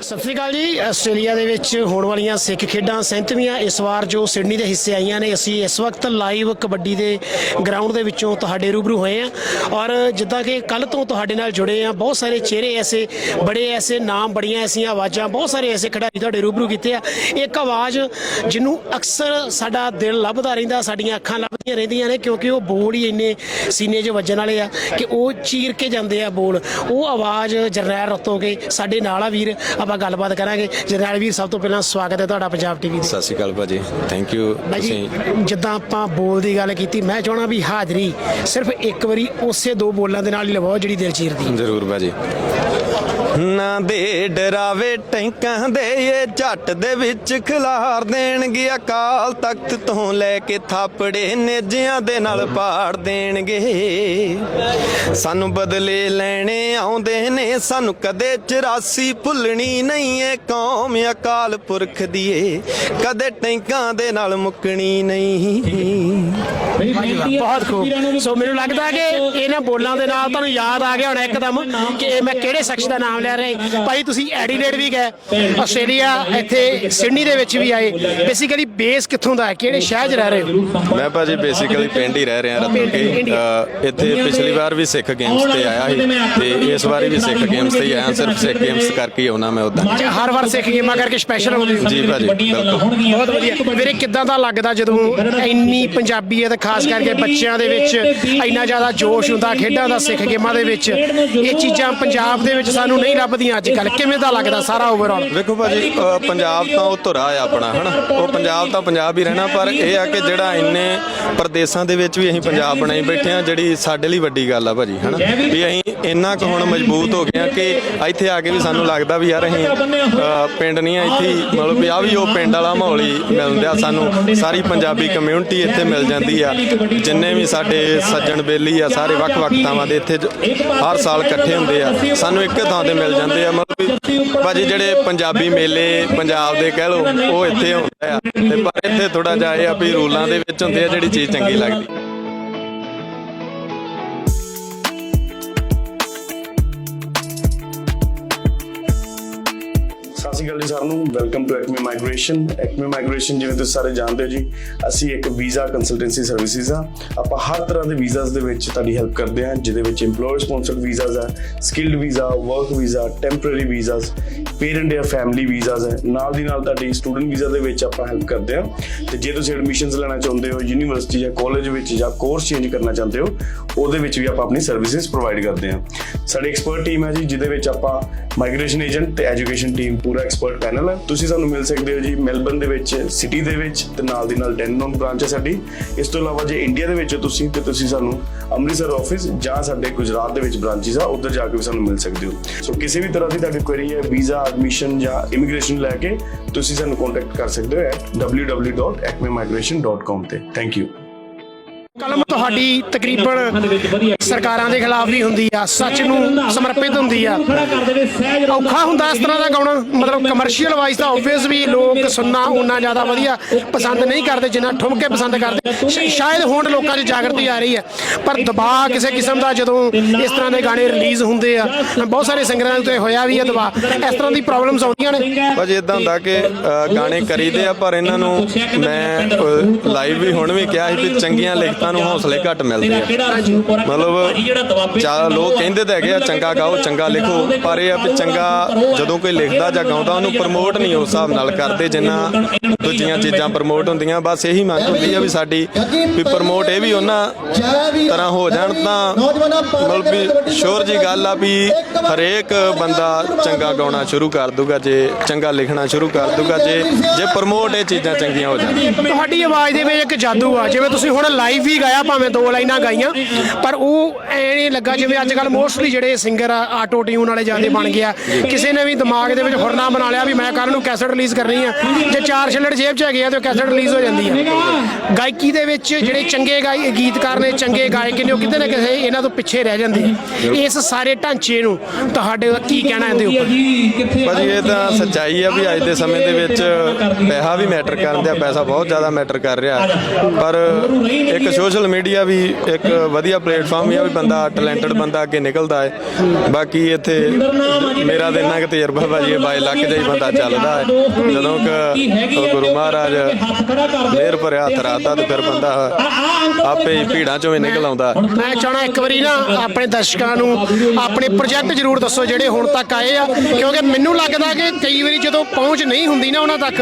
ਸਤਿ ਸ੍ਰੀ ਅਕਾਲ ਜੀ। ਆਸਟ੍ਰੇਲੀਆ ਦੇ ਵਿੱਚ ਹੋਣ ਵਾਲੀਆਂ ਸਿੱਖ ਖੇਡਾਂ 37ਵੀਆਂ ਇਸ ਵਾਰ ਜੋ ਸਿਡਨੀ ਦੇ ਹਿੱਸੇ ਆਈਆਂ ਨੇ, ਅਸੀਂ ਇਸ ਵਕਤ ਲਾਈਵ ਕਬੱਡੀ ਦੇ ਗਰਾਊਂਡ ਦੇ ਵਿੱਚੋਂ ਤੁਹਾਡੇ ਰੂਬਰੂ ਹੋਏ ਆ ਔਰ ਜਿੱਦਾਂ ਕਿ ਕੱਲ ਤੋਂ ਤੁਹਾਡੇ ਨਾਲ ਜੁੜੇ ਆ ਬਹੁਤ ਸਾਰੇ ਚਿਹਰੇ ਐਸੇ, ਬੜੇ ਐਸੇ ਨਾਮ, ਬੜੀਆਂ ਐਸੀਆਂ ਆਵਾਜ਼ਾਂ, ਬਹੁਤ ਸਾਰੇ ਐਸੇ ਖਿਡਾਰੀ ਤੁਹਾਡੇ ਰੂਬਰੂ ਕੀਤੇ ਆ। ਇੱਕ ਆਵਾਜ਼ ਜਿਹਨੂੰ ਅਕਸਰ ਸਾਡਾ ਦਿਲ ਲੱਭਦਾ ਰਹਿੰਦਾ, ਸਾਡੀਆਂ ਅੱਖਾਂ ਲੱਭਦੀਆਂ ਰਹਿੰਦੀਆਂ ਨੇ ਕਿਉਂਕਿ ਉਹ ਬੋਲ ਹੀ ਇੰਨੇ ਸੀਨੇ 'ਚ ਵੱਜਣ ਵਾਲੇ ਆ ਕਿ ਉਹ ਚੀਰ ਕੇ ਜਾਂਦੇ ਆ ਬੋਲ। ਉਹ ਆਵਾਜ਼ ਜਰਨੈਲ ਰਤੋਗੇ, ਸਾਡੇ ਨਾਲ ਆ ਵੀਰ। ਆਪਾਂ ਗੱਲਬਾਤ ਕਰਾਂਗੇ। ਜਰਨੈਲ ਵੀਰ ਸਭ ਤੋਂ ਪਹਿਲਾਂ ਸਵਾਗਤ ਹੈ ਤੁਹਾਡਾ ਪੰਜਾਬ ਟੀਵੀ ਤੇ। ਸਤਿ ਸ਼੍ਰੀ ਅਕਾਲ ਭਾਜੀ। ਥੈਂਕ ਯੂ ਜੀ ਜਿੱਦਾਂ ਆਪਾਂ ਬੋਲ ਦੀ ਗੱਲ ਕੀਤੀ ਮੈਂ ਚਾਹਣਾ ਵੀ ਹਾਜ਼ਰੀ ਸਿਰਫ ਇੱਕ ਵਾਰੀ ਉਸੇ ਦੋ ਬੋਲਾਂ ਦੇ ਨਾਲ ਹੀ ਲਵਾਓ ਜਿਹੜੀ ਦਿਲ ਚੀਰਦੀ ਜ਼ਰੂਰ ਭਾਜੀ। ਨਾ ਦੇ ਡਰਾਵੇ ਟੈਂਕਾਂ ਦੇ, ਇਹ ਝੱਟ ਦੇ ਵਿੱਚ ਖਿਲਾਰ ਦੇਣਗੇ, ਅਕਾਲ ਤਖਤ ਤੋਂ ਲੈ ਕੇ ਥਾਪੜੇ ਨੇਜਿਆਂ ਦੇ ਨਾਲ ਪਾੜ ਦੇਣਗੇ। ਸਾਨੂੰ ਬਦਲੇ ਲੈਣੇ ਆਉਂਦੇ ਨੇ, ਸਾਨੂੰ ਕਦੇ 84 ਭੁੱਲਣੀ ਨਹੀਂ ਏ ਕੌਮ ਅਕਾਲ ਪੁਰਖ ਦੀ ਏ ਕਦੇ ਟੈਂਕਾਂ ਦੇ ਨਾਲ ਮੁੱਕਣੀ ਨਹੀਂ। ਬਹੁਤ ਖੂਬ। ਸੋ ਮੈਨੂੰ ਲੱਗਦਾ ਕਿ ਇਹਨਾਂ ਬੋਲਾਂ ਦੇ ਨਾਲ ਤੁਹਾਨੂੰ ਯਾਦ ਆ ਗਿਆ ਹੁਣ ਇੱਕਦਮ ਕਿ ਇਹ ਮੈਂ ਕਿਹੜੇ ਸ਼ਖਸ ਦਾ ਨਾਮ ਲੈ ਰਿਹਾ। ਭਾਈ ਤੁਸੀਂ ਐਡੀਲੇਡ ਵੀ ਗਏ। ਆਸਟ੍ਰੇਲੀਆ ਇੱਥੇ ਸਿਡਨੀ ਦੇ ਵਿੱਚ ਵੀ ਆਏ। ਬੇਸਿਕਲੀ ਬੇਸ ਕਿੱਥੋਂ ਦਾ ਹੈ? ਕਿਹੜੇ ਸ਼ਹਿਰ 'ਚ ਰਹਿ ਰਹੇ ਹੋ? ਮੈਂ ਭਾਜੀ ਬੇਸਿਕਲੀ ਪਿੰਡ ਹੀ ਰਹਿ ਰਿਹਾ ਰਤਨ ਪਿੰਡ, ਕੇ ਇੰਡੀਆ। ਅ, ਇੱਥੇ ਪਿਛਲੀ ਵਾਰ ਵੀ ਸਿੱਖ ਗੇਮਸ ਤੇ ਆਇਆ ਸੀ ਤੇ ਇਸ ਵਾਰੀ ਵੀ ਸਿੱਖ ਗੇਮਸ ਤੇ ਹੀ ਆਇਆ। ਸਿਰਫ ਸਿੱਖ ਗੇਮਸ ਕਰਕੇ ਹੀ ਆਉਣਾ ਮੈਂ ਉਦਾਂ। ਹਰ ਵਾਰ ਸਿੱਖ ਗੇਮਾਂ ਕਰਕੇ ਸਪੈਸ਼ਲ ਆਉਂਦੇ ਹੋ? ਜੀ ਭਾਜੀ ਬਹੁਤ ਵਧੀਆ। ਵੀਰੇ ਕਿੱਦਾਂ ਦਾ ਲੱਗਦਾ ਜਦੋਂ ਇੰਨੀ ਪੰਜਾਬੀਅਤ ਖਾਸ ਕਰਕੇ ਬੱਚਿਆਂ ਦੇ ਵਿੱਚ ਇੰਨਾ ਜ਼ਿਆਦਾ ਜੋਸ਼ ਹੁੰਦਾ ਖੇਡਾਂ ਦਾ ਸਿੱਖ ਗੇਮਾਂ ਦੇ ਵਿੱਚ? ਇਹ ਚੀਜ਼ਾਂ ਪੰਜਾਬ ਦੇ ਵਿੱਚ ਸਾਨੂੰ ਨਹੀਂ ਲੱਭਦੀਆਂ ਅੱਜ ਕੱਲ ਕਿਵੇਂ ਦਾ ਲੱਗਦਾ ਸਾਰਾ ਓਵਰਆਲ ਵੇਖੋ ਭਾਜੀ ਅ, ਪੰਜਾਬ ਤਾਂ ਉਹ ਧੁਰਾ ਆ ਆਪਣਾ ਹਨਾ? ਉਹ ਪੰਜਾਬ ਤਾਂ ਪੰਜਾਬ ਹੀ ਰਹਿਣਾ ਪਰ ਇਹ ਆ ਕਿ ਜਿਹੜਾ ਇੰਨੇ ਪ੍ਰਦੇਸ਼ਾਂ ਦੇ ਵਿੱਚ ਵੀ ਅਸੀਂ ਪੰਜਾਬ ਬਣਾਈ ਬੈਠੇ ਆ ਜਿਹੜੀ ਸਾਡੇ ਲਈ ਵੱਡੀ ਗੱਲ ਆ ਭਾਜੀ ਹਨਾ? ਵੀ ਅਸੀਂ ਇੰਨਾ ਕੁ ਹੁਣ ਮਜ਼ਬੂਤ ਹੋ ਗਏ ਆ ਕਿ ਇੱਥੇ ਆ ਕੇ ਵੀ ਸਾਨੂੰ ਲੱਗਦਾ ਵੀ ਯਾਰ ਅਸੀਂ ਅ, ਪਿੰਡ ਨਹੀਂ ਆ ਇੱਥੇ ਹੀ ਮਤਲਬ ਵੀ ਆ ਵੀ ਉਹ ਪਿੰਡ ਵਾਲਾ ਮਾਹੌਲ ਹੀ ਮਿਲਦਾ ਸਾਨੂੰ। ਸਾਰੀ ਪੰਜਾਬੀ ਕਮਿਊਨਿਟੀ ਇੱਥੇ ਮਿਲ ਜਾਂਦੀ ਆ। ਜਿੰਨੇ ਵੀ ਸਾਡੇ ਸੱਜਣ ਬੇਲੀ ਆ ਸਾਰੇ ਵੱਖ-ਵੱਖ ਥਾਵਾਂ ਦੇ ਇੱਥੇ ਜ- ਹਰ ਸਾਲ ਇਕੱਠੇ ਹੁੰਦੇ ਆ। ਸਾਨੂੰ ਇੱਕ ਥਾਂ ਤੇ ਮਿਲ ਜਾਂਦੇ ਆ ਮਤਲਬ ਭਾਜੀ ਜਿਹੜੇ ਪੰਜਾਬੀ ਮੇਲੇ ਪੰਜਾਬ ਦੇ ਕਹਿ ਲਓ ਉਹ ਇੱਥੇ ਹੁੰਦੇ ਆ। ਤੇ ਪਰ ਇੱਥੇ ਥੋੜਾ ਜਿਹਾ ਇਹ ਆ ਵੀ ਰੂਲਾਂ ਦੇ ਵਿੱਚ ਹੁੰਦੇ ਆ ਜਿਹੜੀ ਚੀਜ਼ ਚੰਗੀ ਲੱਗਦੀ। ਸਤਿ ਸ਼੍ਰੀ ਅਕਾਲ ਜੀ ਸਾਰਿਆਂ ਨੂੰ। Welcome to Acme migration Acme migration ਜਿਵੇਂ ਤੁਸੀਂ ਸਾਰੇ ਜਾਣਦੇ ਹੋ ਜੀ, ਅਸੀਂ ਇੱਕ ਵੀਜ਼ਾ ਕੰਸਲਟੈਂਸੀ ਸਰਵਿਸਿਜ਼ ਆ। ਆਪਾਂ ਹਰ ਤਰ੍ਹਾਂ ਦੇ ਵੀਜ਼ਾਸ ਦੇ ਵਿੱਚ ਤੁਹਾਡੀ ਹੈਲਪ ਕਰਦੇ ਹਾਂ, ਜਿਹਦੇ ਵਿੱਚ EMPLOYER ਸਪਾਂਸਰਡ ਵੀਜ਼ਾਸ ਆ skilled visa work visa temporary visas parent ਜਾਂ ਫੈਮਿਲੀ ਵੀਜ਼ਾਸ ਹੈ ਨਾਲ ਦੀ ਨਾਲ ਤੁਹਾਡੀ ਸਟੂਡੈਂਟ ਵੀਜ਼ਾ ਦੇ ਵਿੱਚ ਆਪਾਂ ਹੈਲਪ ਕਰਦੇ ਹਾਂ। ਤੇ ਜੇ ਤੁਸੀਂ ਐਡਮਿਸ਼ਨਸ ਲੈਣਾ ਚਾਹੁੰਦੇ ਹੋ ਯੂਨੀਵਰਸਿਟੀ ਜਾਂ ਕਾਲਜ ਵਿੱਚ ਜਾਂ ਕੋਰਸ ਚੇਂਜ ਕਰਨਾ ਚਾਹੁੰਦੇ ਹੋ, ਉਹਦੇ ਵਿੱਚ ਵੀ ਆਪਾਂ ਆਪਣੀ ਸਰਵਿਸਿਜ਼ ਪ੍ਰੋਵਾਈਡ ਕਰਦੇ ਹਾਂ। ਸਾਡੀ ਐਕਸਪਰਟ ਟੀਮ ਹੈ ਜੀ, ਜਿਹਦੇ ਵਿੱਚ ਆਪਾਂ ਮਾਈਗ੍ਰੇਸ਼ਨ ਏਜੰਟ ਤੇ ਐਜੂਕੇਸ਼ਨ ਟੀਮ ਪੂਰੀ ਐਕਸਪਰਟ ਪੈਨਲ ਹੈ। ਤੁਸੀਂ ਸਾਨੂੰ ਮਿਲ ਸਕਦੇ ਹੋ ਜੀ ਮੈਲਬਨ ਦੇ ਵਿੱਚ, ਸਿਟੀ ਦੇ ਵਿੱਚ ਤੇ ਨਾਲ ਦੀ ਨਾਲ ਡੈਨਨੋਨ ਬ੍ਰਾਂਚ ਹੈ ਸਾਡੀ। ਇਸ ਤੋਂ ਇਲਾਵਾ ਜੇ ਇੰਡੀਆ ਦੇ ਵਿੱਚ ਹੋ ਤੁਸੀਂ, ਤੇ ਤੁਸੀਂ ਸਾਨੂੰ ਅੰਮ੍ਰਿਤਸਰ ਆਫਿਸ ਜਾਂ ਸਾਡੇ ਗੁਜਰਾਤ ਦੇ ਵਿੱਚ ਬ੍ਰਾਂਚਿਸ ਆ, ਉੱਧਰ ਜਾ ਕੇ ਵੀ ਸਾਨੂੰ ਮਿਲ ਸਕਦੇ ਹੋ। ਸੋ ਕਿਸੇ ਵੀ ਤਰ੍ਹਾਂ ਦੀ ਤੁਹਾਡੀ ਕੁਐਰੀ ਹੈ ਵੀਜ਼ਾ ਐਡਮਿਸ਼ਨ ਜਾਂ ਇਮੀਗ੍ਰੇਸ਼ਨ ਲੈ ਕੇ, ਤੁਸੀਂ ਸਾਨੂੰ ਕੰਟੈਕਟ ਕਰ ਸਕਦੇ ਹੋ at www.acmemigration.com ਤੇ। ਥੈਂਕ ਯੂ ਕਲਮ ਤੁਹਾਡੀ ਤਕਰੀਬਨ ਸਰਕਾਰਾਂ ਦੇ ਖਿਲਾਫ ਵੀ ਹੁੰਦੀ ਆ, ਸੱਚ ਨੂੰ ਸਮਰਪਿਤ ਹੁੰਦੀ ਆ। ਔਖਾ ਹੁੰਦਾ ਇਸ ਤਰ੍ਹਾਂ ਦਾ ਗਾਉਣਾ, ਮਤਲਬ ਕਮਰਸ਼ੀਅਲ ਵਾਈਜ਼ ਤਾਂ ਆਬਵੀਅਸ ਵੀ ਲੋਕ ਸੁਣਨਾ ਉਹਨਾਂ ਜ਼ਿਆਦਾ ਵਧੀਆ ਪਸੰਦ ਨਹੀਂ ਕਰਦੇ, ਜਿੰਨਾ ਠੁਮਕੇ ਪਸੰਦ ਕਰਦੇ। ਸ਼ਾਇਦ ਹੁਣ ਲੋਕਾਂ 'ਚ ਜਾਗਰਤੀ ਆ ਰਹੀ ਹੈ, ਪਰ ਦਬਾਅ ਕਿਸੇ ਕਿਸਮ ਦਾ ਜਦੋਂ ਇਸ ਤਰ੍ਹਾਂ ਦੇ ਗਾਣੇ ਰਿਲੀਜ਼ ਹੁੰਦੇ ਆ, ਬਹੁਤ ਸਾਰੇ ਸਿੰਗਰਾਂ ਉੱਤੇ ਹੋਇਆ ਵੀ ਆ ਦਬਾਅ। ਇਸ ਤਰ੍ਹਾਂ ਦੀ ਪ੍ਰੋਬਲਮਸ ਆਉਂਦੀਆਂ ਨੇ। ਭਾਜੀ ਇਦਾਂ ਹੁੰਦਾ ਕਿ ਗਾਣੇ ਕਰੀਦੇ ਆ, ਪਰ ਇਹਨਾਂ ਨੂੰ ਮੈਂ ਲਾਈਵ ਵੀ ਹੁਣ ਵੀ ਕਿਹਾ ਸੀ ਵੀ ਚੰਗੀਆਂ ਲਿਖਤਾਂ ਨੂੰ ਹੌਸਲੇ ਘੱਟ ਮਿਲਦੇ ਆ। ਮਤਲਬ ਚਾ ਲੋਕ ਕਹਿੰਦੇ ਤਾਂ ਹੈਗੇ ਆ ਚੰਗਾ ਗਾਓ ਚੰਗਾ ਲਿਖੋ ਪਰ ਇਹ ਆ ਵੀ ਚੰਗਾ ਜਦੋਂ ਕੋਈ ਲਿਖਦਾ ਜਾਂ ਗਾਉਂਦਾ ਉਹਨੂੰ ਪ੍ਰਮੋਟ ਨਹੀਂ ਉਸ ਹਿਸਾਬ ਨਾਲ ਕਰਦੇ ਜਿੰਨਾ ਦੂਜੀਆਂ ਚੀਜ਼ਾਂ ਪ੍ਰਮੋਟ ਹੁੰਦੀਆਂ ਬਸ ਇਹੀ ਮੰਗ ਹੁੰਦੀ ਆ ਵੀ ਸਾਡੀ ਵੀ ਪ੍ਰਮੋਟ ਇਹ ਵੀ ਉਹਨਾਂ ਤਰ੍ਹਾਂ ਹੋ ਜਾਣ ਤਾਂ ਮਤਲਬ ਵੀ ਸ਼ੋਰ ਜੀ ਗੱਲ ਆ ਵੀ ਹਰੇਕ ਬੰਦਾ ਚੰਗਾ ਗਾਉਣਾ ਸ਼ੁਰੂ ਕਰ ਦੂਗਾ ਜੇ ਚੰਗਾ ਲਿਖਣਾ ਸ਼ੁਰੂ ਕਰ ਦੂਗਾ ਜੇ ਜੇ ਪ੍ਰਮੋਟ ਇਹ ਚੀਜ਼ਾਂ ਚੰਗੀਆਂ ਹੋ ਜਾਣ। ਤੁਹਾਡੀ ਆਵਾਜ਼ ਦੇ ਵਿੱਚ ਇੱਕ ਜਾਦੂ ਆ ਜਿਵੇਂ ਤੁਸੀਂ ਹੁਣ ਲਾਈਵ ਵੀ ਗਾਇਆ, ਭਾਵੇਂ ਦੋ ਲਾਈਨਾਂ ਗਾਈਆਂ। ਪਰ ਉਹ ਐ ਨਹੀਂ ਲੱਗਾ ਜਿਵੇਂ ਅੱਜ ਕੱਲ ਮੋਸਟਲੀ ਜਿਹੜੇ ਸਿੰਗਰ ਆ ਆਟੋ ਟਿਊਨ ਵਾਲੇ ਜਾਂਦੇ ਬਣ ਗਿਆ ਕਿਸੇ ਨੇ ਵੀ ਦਿਮਾਗ ਦੇ ਵਿੱਚ ਹੁਰਨਾ ਬਣਾ ਲਿਆ ਵੀ ਮੈਂ ਕੱਲ ਨੂੰ ਕੈਸਟ ਰਿਲੀਜ਼ ਕਰਨੀ ਆ। ਜੇ ਚਾਰ ਛਿੱਲੜ ਜੇਬ 'ਚ ਹੈਗੇ ਆ, ਤੇ ਕੈਸਟ ਰਿਲੀਜ਼ ਹੋ ਜਾਂਦੀ ਆ। ਗਾਇਕੀ ਦੇ ਵਿੱਚ ਜਿਹੜੇ ਚੰਗੇ ਗਾਇ, ਗੀਤਕਾਰ ਨੇ, ਚੰਗੇ ਗਾਇਕ ਨੇ, ਉਹ ਕਿਤੇ ਨਾ ਕਿਸੇ ਇਹਨਾਂ ਤੋਂ ਪਿੱਛੇ ਰਹਿ ਜਾਂਦੇ ਆ। ਇਸ ਸਾਰੇ ਢਾਂਚੇ ਨੂੰ ਤੁਹਾਡੇ ਦਾ ਕੀ ਕਹਿਣਾ ਇਹਦੇ ਉੱਪਰ? ਭਾਜੀ, ਇਹ ਤਾਂ ਸੱਚਾਈ ਆ ਵੀ ਅੱਜ ਦੇ ਸਮੇਂ ਦੇ ਵਿੱਚ ਪੈਸਾ ਵੀ ਮੈਟਰ ਕਰਦਾ ਪੈਸਾ ਬਹੁਤ ਜ਼ਿਆਦਾ ਮੈਟਰ ਕਰ ਰਿਹਾ। ਪਰ ਇੱਕ ਸ਼ੋਰ ਸੋਸ਼ਲ ਮੀਡੀਆ ਵੀ ਇੱਕ ਵਧੀਆ ਪਲੇਟਫਾਰਮ ਹੈ ਵੀ ਬੰਦਾ ਟੈਲੈਂਟਡ ਬੰਦਾ ਅੱਗੇ ਨਿਕਲਦਾ ਹੈ। ਬਾਕੀ ਇੱਥੇ ਮੇਰਾ ਤਾਂ ਇੰਨਾ ਕੁ ਤਜਰਬਾ ਭਾਜੀ ਇਹ ਬਾਈ ਲੱਖ ਜਿਹਾ ਬੰਦਾ ਚੱਲਦਾ ਹੈ। ਜਦੋਂ ਕਿ ਗੁਰੂ ਮਹਾਰਾਜ ਮਿਹਰ ਭਰਿਆ ਹੱਥ ਰਾਤਾ ਤੇ ਫਿਰ ਬੰਦਾ ਆਪੇ ਹੀ ਭੀੜਾਂ ਚੋਂ ਹੀ ਨਿਕਲ ਆਉਂਦਾ। ਮੈਂ ਚਾਹਣਾ ਇੱਕ ਵਾਰੀ ਨਾ ਆਪਣੇ ਦਰਸ਼ਕਾਂ ਨੂੰ ਆਪਣੇ ਪ੍ਰੋਜੈਕਟ ਜ਼ਰੂਰ ਦੱਸੋ ਜਿਹੜੇ ਹੁਣ ਤੱਕ ਆਏ ਆ, ਕਿਉਂਕਿ ਮੈਨੂੰ ਲੱਗਦਾ ਕਿ ਕਈ ਵਾਰੀ ਜਦੋਂ ਪਹੁੰਚ ਨਹੀਂ ਹੁੰਦੀ ਨਾ ਉਹਨਾਂ ਤੱਕ,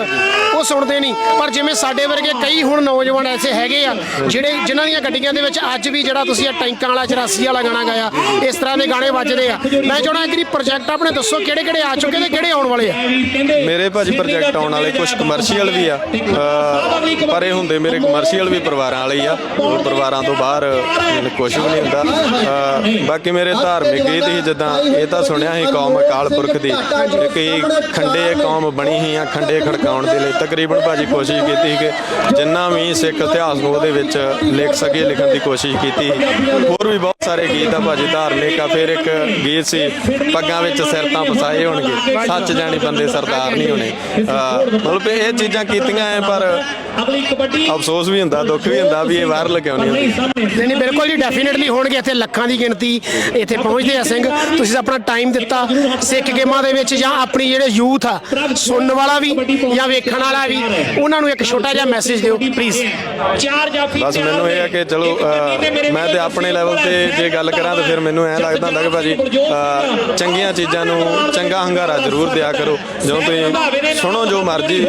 ਉਹ ਸੁਣਦੇ ਨਹੀਂ। ਪਰ ਜਿਵੇਂ ਸਾਡੇ ਵਰਗੇ ਕਈ ਹੁਣ ਨੌਜਵਾਨ ਐਸੇ ਹੈਗੇ ਆ, ਜਿਹੜੇ ਜਿਨ੍ਹਾਂ ਦੀਆਂ ਗੱਡੀਆਂ ਦੇ ਵਿੱਚ ਅੱਜ ਵੀ ਜਿਹੜਾ ਤੁਸੀਂ ਇਹ ਟੈਂਕਾਂ ਵਾਲਾ 84 ਵਾਲਾ ਗਾਣਾ ਗਾਇਆ, ਇਸ ਤਰ੍ਹਾਂ ਦੇ ਗਾਣੇ ਵੱਜਦੇ ਆ। ਮੈਂ ਚਾਹਣਾ ਇੱਕ ਪ੍ਰੋਜੈਕਟ ਆਪਣੇ ਦੱਸੋ ਕਿਹੜੇ ਕਿਹੜੇ ਆ ਚੁੱਕੇ ਤੇ ਕਿਹੜੇ ਆਉਣ ਵਾਲੇ ਆ? ਮੇਰੇ ਭਾਜੀ ਪ੍ਰੋਜੈਕਟ ਆਉਣ ਵਾਲੇ ਕੁਝ ਕਮਰਸ਼ੀਅਲ ਵੀ ਆ। ਪਰ ਇਹ ਹੁੰਦੇ ਮੇਰੇ ਕਮਰਸ਼ੀਅਲ ਵੀ ਪਰਿਵਾਰਾਂ ਵਾਲੇ ਆ। ਉਹ ਪਰਿਵਾਰਾਂ ਤੋਂ ਬਾਹਰ ਕੁਝ ਵੀ ਨਹੀਂ ਹੁੰਦਾ। ਬਾਕੀ ਮੇਰੇ ਧਾਰਮਿਕ ਗੀਤ ਹੀ ਜਿੱਦਾਂ, ਇਹ ਤਾਂ ਸੁਣਿਆ ਸੀ ਕੌਮ ਅਕਾਲ ਪੁਰਖ ਦੀ। ਤੇ ਕਈ ਖੰਡੇ ਕੌਮ ਬਣੀ ਹੀ ਆ, ਖੰਡੇ ਖੜਕਾਉਣ ਦੇ ਲਈ। ਤਕਰੀਬਨ ਭਾਜੀ ਕੋਸ਼ਿਸ਼ ਕੀਤੀ ਸੀ ਕਿ ਜਿੰਨਾ ਵੀ ਸਿੱਖ ਇਤਿਹਾਸ ਨੂੰ ਉਹਦੇ ਵਿੱਚ ਲਿਖ ਸਕੇ ਲਿਖਣ ਦੀ ਕੋਸ਼ਿਸ਼ ਕੀਤੀ। ਹੋਰ ਵੀ ਬਹੁਤ ਸਾਰੇ ਗੀਤ ਆ ਭਾਜੀ ਧਾਰਮਿਕ ਆ ਫਿਰ ਇੱਕ ਗੀਤ ਸੀ ਪੱਗਾਂ ਵਿੱਚ ਸਿਰ ਤਾਂ ਫਸਾਏ ਹੋਣਗੇ। ਸੱਚ ਜਾਣੀ ਬੰਦੇ ਸਰਦਾਰ ਨਹੀਂ ਹੋਣੇ। ਮਤਲਬ ਇਹ ਚੀਜ਼ਾਂ ਕੀਤੀਆਂ ਐ ਪਰ ਅਫਸੋਸ ਵੀ ਹੁੰਦਾ ਦੁੱਖ ਵੀ ਹੁੰਦਾ ਵੀ ਇਹ ਬਾਹਰ ਲਗਾਉਣੀ ਨਹੀਂ ਨਹੀਂ ਬਿਲਕੁਲ ਜੀ ਡੈਫੀਨਿਟਲੀ ਹੋਣਗੇ ਇੱਥੇ ਲੱਖਾਂ ਦੀ ਗਿਣਤੀ ਇੱਥੇ ਪਹੁੰਚਦੇ ਆ ਸਿੰਘ। ਤੁਸੀਂ ਆਪਣਾ ਟਾਈਮ ਦਿੱਤਾ ਸਿੱਖ ਗੇਮਾਂ ਦੇ ਵਿੱਚ ਜਾਂ ਆਪਣੀ ਜਿਹੜੇ ਯੂਥ ਆ ਸੁਣਨ ਵਾਲਾ ਵੀ ਜਾਂ ਵੇਖਣ ਵਾਲਾ ਵੀ ਉਹਨਾਂ ਨੂੰ ਇੱਕ ਛੋਟਾ ਜਿਹਾ ਮੈਸੇਜ ਦਿਓ ਪਲੀਜ਼ ਚਾਰ ਜਾਫੀ ਬਸ ਮੈਨੂੰ ਇਹ ਆ ਕਿ ਚਲੋ ਮੈਂ ਤੇ ਆਪਣੇ ਲੈਵਲ ਤੇ ਜੇ ਗੱਲ ਕਰਾਂ ਤਾਂ ਫਿਰ ਮੈਨੂੰ ਐ ਲੱਗਦਾ ਹੁੰਦਾ ਕਿ ਭਾਜੀ ਚੰਗੀਆਂ ਚੀਜ਼ਾਂ ਨੂੰ ਚੰਗਾ ਹੰਗਾਰਾ ਜ਼ਰੂਰ ਦਿਆ ਕਰੋ। ਜਦੋਂ ਤੁਸੀਂ ਸੁਣੋ ਜੋ ਮਰਜ਼ੀ,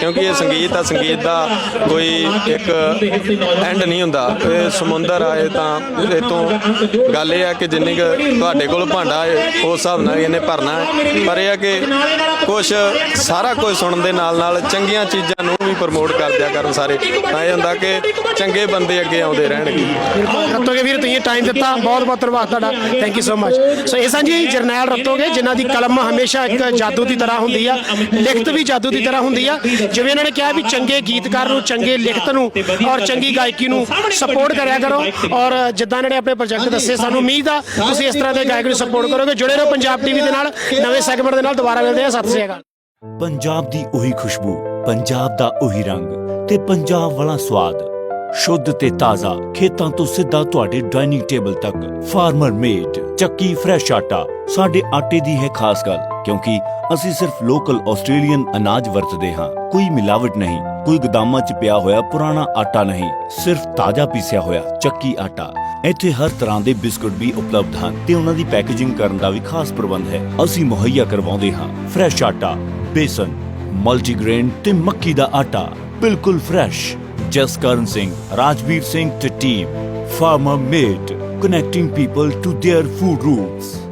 ਕਿਉਂਕਿ ਇਹ ਸੰਗੀਤ ਆ, ਸੰਗੀਤ ਦਾ ਕੋਈ ਇੱਕ ਐਂਡ ਨਹੀਂ ਹੁੰਦਾ। ਇਹ ਸਮੁੰਦਰ ਆਏ ਤਾਂ ਇਹ ਤੋਂ ਗੱਲ ਇਹ ਆ ਕਿ ਜਿੰਨੀ ਕੁ ਤੁਹਾਡੇ ਕੋਲ ਭਾਂਡਾ ਹੈ, ਉਸ ਹਿਸਾਬ ਨਾਲ ਹੀ ਇਹਨੇ ਭਰਨਾ ਪਰ ਇਹ ਆ ਕਿ ਕੁਝ ਸਾਰਾ ਕੁਝ ਸੁਣਨ ਦੇ ਨਾਲ ਨਾਲ ਚੰਗੀਆਂ ਚੀਜ਼ਾਂ ਨੂੰ ਵੀ ਪ੍ਰਮੋਟ ਕਰਦਿਆ ਕਰਨ ਸਾਰੇ। ਤਾਂ ਇਹ ਹੁੰਦਾ ਕਿ ਚੰਗੇ ਬੰਦੇ ਅੱਗੇ ਆਉਂਦੇ ਰਹਿਣਗੇ। ਰਤੋਗੇ ਵੀਰ, ਤੁਸੀਂ ਟਾਈਮ ਦਿੱਤਾ। ਬਹੁਤ ਬਹੁਤ ਧੰਨਵਾਦ ਤੁਹਾਡਾ। Thank you so much so ਇਹ ਸਨ ਜੀ ਜਰਨੈਲ ਰਤੋਗੇ, ਜਿਨ੍ਹਾਂ ਦੀ ਕਲਮ ਹਮੇਸ਼ਾ ਇੱਕ ਜਾਦੂ ਦੀ ਤਰ੍ਹਾਂ ਹੁੰਦੀ ਆ। ਲਿਖਤ ਵੀ ਜਾਦੂ ਦੀ ਤਰ੍ਹਾਂ ਹੁੰਦੀ ਆ। ਜਿਵੇਂ ਇਹਨਾਂ ਨੇ ਕਿਹਾ ਵੀ ਚੰਗੇ ਗੀਤਕਾਰ ਨੂੰ, ਚੰਗੇ ਲਿਖਤ ਨੂੰ ਔਰ ਚੰਗੀ ਗਾਇਕੀ ਨੂੰ ਸਪੋਰਟ ਕਰਿਆ ਕਰੋ। ਔਰ ਜਿੱਦਾਂ ਇਹਨਾਂ ਨੇ ਆਪਣੇ ਪ੍ਰੋਜੈਕਟ ਦੱਸੇ, ਸਾਨੂੰ ਉਮੀਦ ਆ, ਤੁਸੀਂ ਇਸ ਤਰ੍ਹਾਂ ਦੇ ਗਾਇਕ ਨੂੰ ਸਪੋਰਟ ਕਰੋਗੇ। ਜੁੜੇ ਰਹੋ ਪੰਜਾਬ ਟੀਵੀ ਦੇ ਨਾਲ, ਨਵੇਂ ਸੈਗਮੈਂਟ ਦੇ ਨਾਲ। ਦੁਬਾਰਾ ਮਿਲਦੇ ਹਾਂ। ਸਤਿ ਸ਼੍ਰੀ ਅਕਾਲ। ਪੰਜਾਬ ਦੀ ਉਹੀ ਖੁਸ਼ਬੂ, ਪੰਜਾਬ ਦਾ ਉਹੀ ਰੰਗ ਤੇ ਪੰਜਾਬ ਵਾਲਾ ਸਵਾਦ। ਸ਼ੁੱਧ ਤੇ ਤਾਜ਼ਾ ਖੇਤਾਂ ਤੋਂ ਸਿੱਧਾ ਤੁਹਾਡੇ ਡਾਈਨਿੰਗ ਟੇਬਲ ਤੱਕ। ਫਾਰਮਰ ਮੇਡ ਚੱਕੀ ਫਰੈਸ਼ ਆਟਾ ਸਾਡੇ ਆਟੇ ਦੀ ਹੈ ਖਾਸ ਗੱਲ। ਕਿਉਂਕਿ ਅਸੀਂ ਸਿਰਫ ਲੋਕਲ ਆਸਟ੍ਰੇਲੀਅਨ ਅਨਾਜ ਵਰਤਦੇ ਹਾਂ। ਕੋਈ ਮਿਲਾਵਟ ਨਹੀਂ। ਕੋਈ ਗਦਾਮਾਂ 'ਚ ਪਿਆ ਹੋਇਆ ਪੁਰਾਣਾ ਆਟਾ ਨਹੀਂ। ਸਿਰਫ ਤਾਜ਼ਾ ਪੀਸਿਆ ਹੋਇਆ ਚੱਕੀ ਆਟਾ। ਇੱਥੇ ਹਰ ਤਰ੍ਹਾਂ ਦੇ ਬਿਸਕੁਟ ਵੀ ਉਪਲਬਧ ਹਨ ਤੇ ਉਹਨਾਂ ਦੀ ਪੈਕੇਜਿੰਗ ਕਰਨ ਦਾ ਵੀ ਖਾਸ ਪ੍ਰਬੰਧ ਹੈ। ਅਸੀਂ ਮੁਹੱਈਆ ਕਰਵਾਉਂਦੇ ਹਾਂ। ਫਰੈਸ਼ ਆਟਾ, ਬੇਸਨ, ਮਲਟੀਗ੍ਰੇਨ ਤੇ ਮੱਕੀ ਦਾ ਆਟਾ। ਬਿਲਕੁਲ ਫਰੈਸ਼। ਜਸਕਰਨ ਸਿੰਘ, ਰਾਜਵੀਰ ਸਿੰਘ ਤੇ team farmer made connecting people to their food roots